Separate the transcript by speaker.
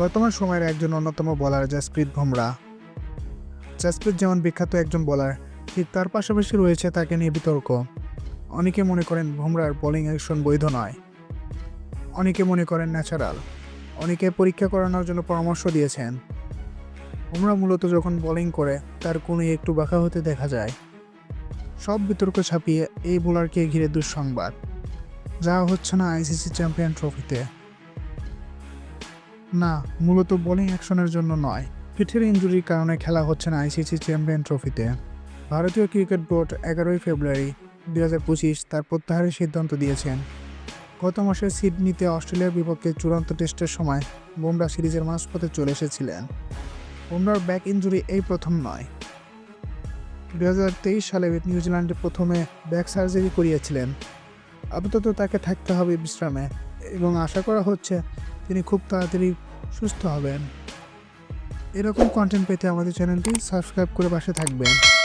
Speaker 1: বর্তমান সময়ের একজন অন্যতম বোলার জাসপ্রীত বুমরা। জাসপ্রীত যেমন বিখ্যাত একজন বোলার, ঠিক তার পাশাপাশি রয়েছে তাকে নিয়ে বিতর্ক। অনেকে মনে করেন বুমরার বোলিং অ্যাকশন বৈধ নয়। অনেকে মনে করেন ন্যাচারাল। অনেকে পরীক্ষা করানোর জন্য পরামর্শ দিয়েছেন। বুমরা মূলত যখন বোলিং করে, তার কোনো একটু বাঁকা হতে দেখা যায়। সব বিতর্ক ছাপিয়ে এই বোলারকে ঘিরে দুঃসংবাদ। যা হচ্ছে না আইসিসি চ্যাম্পিয়ন ট্রফিতে। না, মূলত বোলিং অ্যাকশনের জন্য নয়। পিঠের ইঞ্জুরির কারণে খেলা হচ্ছে না আইসিসি চ্যাম্পিয়ন ট্রফিতে। ভারতীয় ক্রিকেট বোর্ড এগারোই ফেব্রুয়ারি দুই হাজার পঁচিশ তার প্রত্যাহারের সিদ্ধান্ত দিয়েছেন। গত মাসে সিডনিতে অস্ট্রেলিয়ার বিপক্ষে চূড়ান্ত টেস্টের সময় বুমরা সিরিজের মাঝপথে চলে এসেছিলেন। বুমরার ব্যাক ইঞ্জুরি এই প্রথম নয়। দু হাজার তেইশ সালে নিউজিল্যান্ডে প্রথমে ব্যাক সার্জারি করিয়েছিলেন। আপাতত তাকে থাকতে হবে বিশ্রামে এবং আশা করা হচ্ছে তিনি খুব তাড়াতাড়ি সুস্থ হবেন। এরকম কন্টেন্ট পেতে আমাদের চ্যানেলটি সাবস্ক্রাইব করে পাশে থাকবেন।